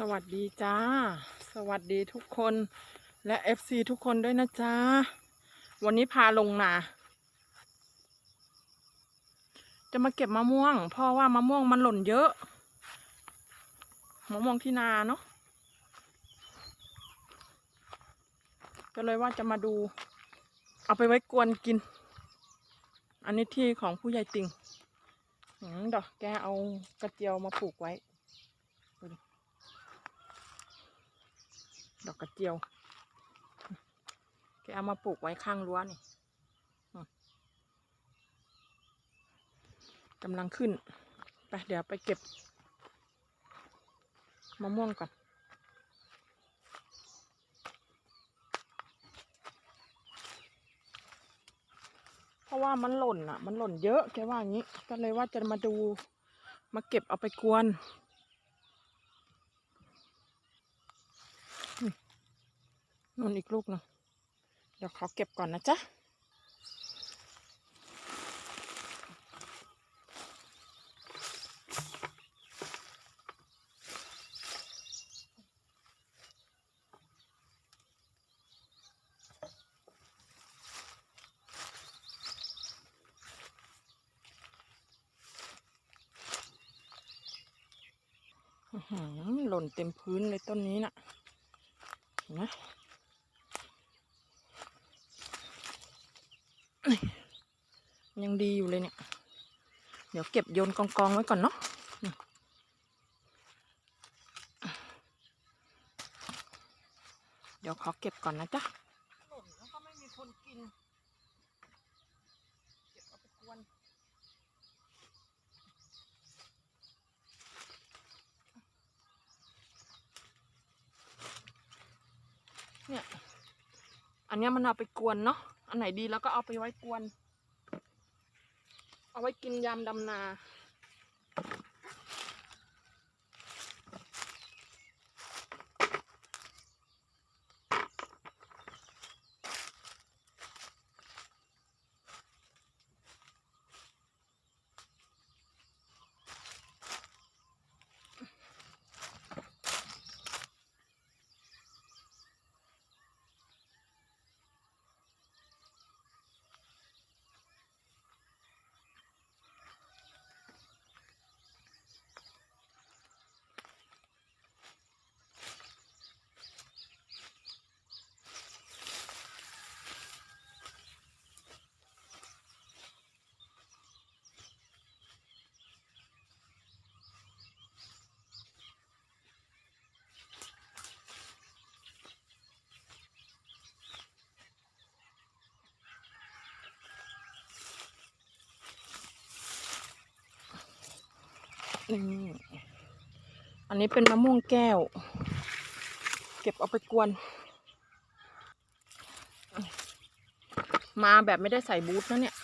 สวัสดีจ้า สวัสดีทุกคนและ FC ทุกคนด้วยนะจ๊ะวันนี้พาลงนา จะมาเก็บมะม่วง เพราะว่ามะม่วงมันหล่นเยอะ มะม่วงที่นาเนาะ ก็เลยว่าจะมาดู เอาไปไว้กวนกิน อันนี้ที่ของผู้ใหญ่ติ่งอดอกแกเอากระเจียวมาปลูกไว้ ดอกกระเจียวแกเอามาปลูกไว้ข้างรั้วนี่กำลังขึ้น ไปเดี๋ยวไปเก็บมะม่วงก่อนเพราะว่ามันหล่นอะ มันหล่นเยอะแกว่าอย่างนี้ ก็เลยว่าจะมาดู มาเก็บเอาไปกวน นู่นอีกลูกหนึงเดี๋ยวขอเก็บก่อนนะจ๊ะหือหล่นเต็มพื้นเลยต้นนี้น่ะเห็นไหม ยังดีอยู่เลยเนี่ย เดี๋ยวเก็บโยนกองกองๆไว้ก่อนเนาะเดี๋ยวขอเก็บก่อนนะจ๊ะหล่นแล้วก็ไม่มีคนกิน เก็บเอาไปกวนเนี่ย อันนี้มันเอาไปกวนเนาะ อันไหนดีแล้วก็เอาไปไว้กวน เอาไว้กินยำดำนา นี่อันนี้เป็นมะม่วงแก้ว เก็บเอาไปกวน มาแบบไม่ได้ใส่บูทนะเนี่ย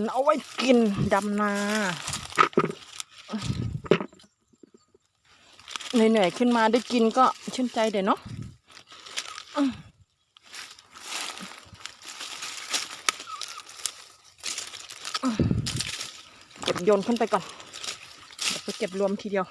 นเอาไว้กินดำนา เหนื่อยๆขึ้นมาได้กินก็ชื่นใจเดี๋ยวเนาะเก็บโยนขึ้นไปก่อนเดี๋ยวไปเก็บรวมทีเดียว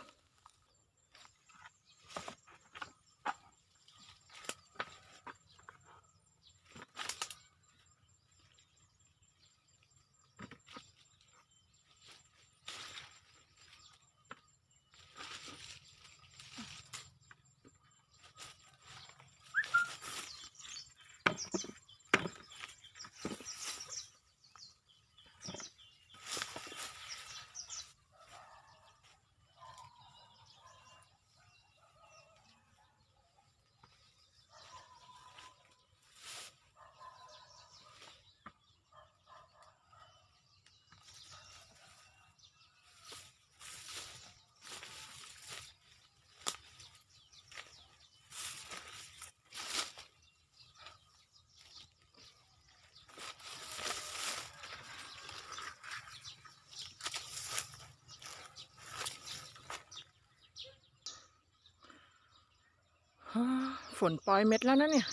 ฮ่า ฝนปล่อยเม็ดแล้วนะเนี่ย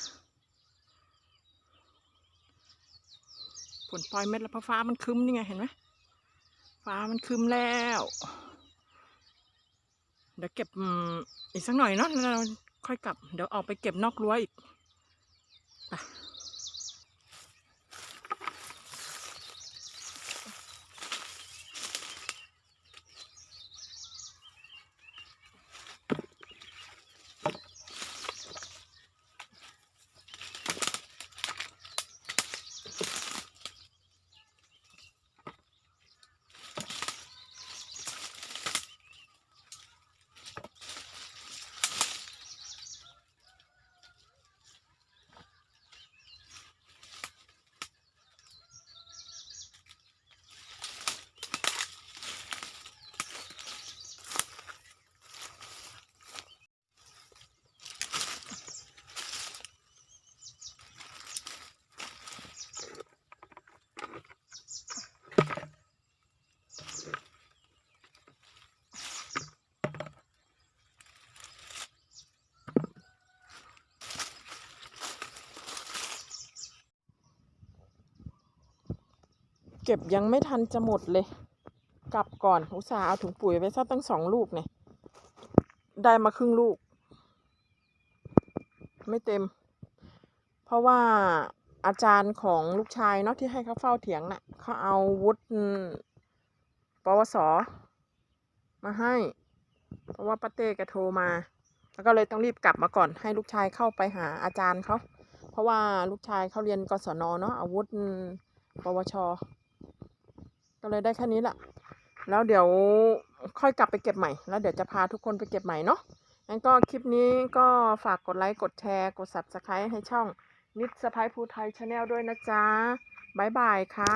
ฝนปล่อยเม็ดแล้วเพราะฟ้ามันคึ้มนี่ไงเห็นไหมฟ้ามันคึ้มแล้ว เดี๋ยวเก็บอีกสักหน่อยเนาะแล้วเราค่อยกลับ เดี๋ยวออกไปเก็บนอกรั้วอีกไป เก็บยังไม่ทันจะหมดเลย กลับก่อนอุตส่าห์เอาถุงปุ๋ยไปซะตั้งสองลูกเนี่ย ได้มาครึ่งลูก ไม่เต็ม เพราะว่าอาจารย์ของลูกชายเนาะที่ให้เขาเฝ้าเถียงน่ะเขาเอาวุฒิปวสมาให้ เพราะว่าป้าเต้แกโทรมา แล้วก็เลยต้องรีบกลับมาก่อนให้ลูกชายเข้าไปหาอาจารย์เขา เพราะว่าลูกชายเขาเรียนกศนเนาะอาวุธปวช ก็เลยได้แค่นี้แหละแล้วเดี๋ยวค่อยกลับไปเก็บใหม่ แล้วเดี๋ยวจะพาทุกคนไปเก็บใหม่เนาะงั้นก็คลิปนี้ก็ฝากกดไลค์ กดแชร์ กด subscribe ให้ช่องนิดสไปร์ภูไทยชาแนลด้วยนะจ๊ะบ๊ายบายค่ะ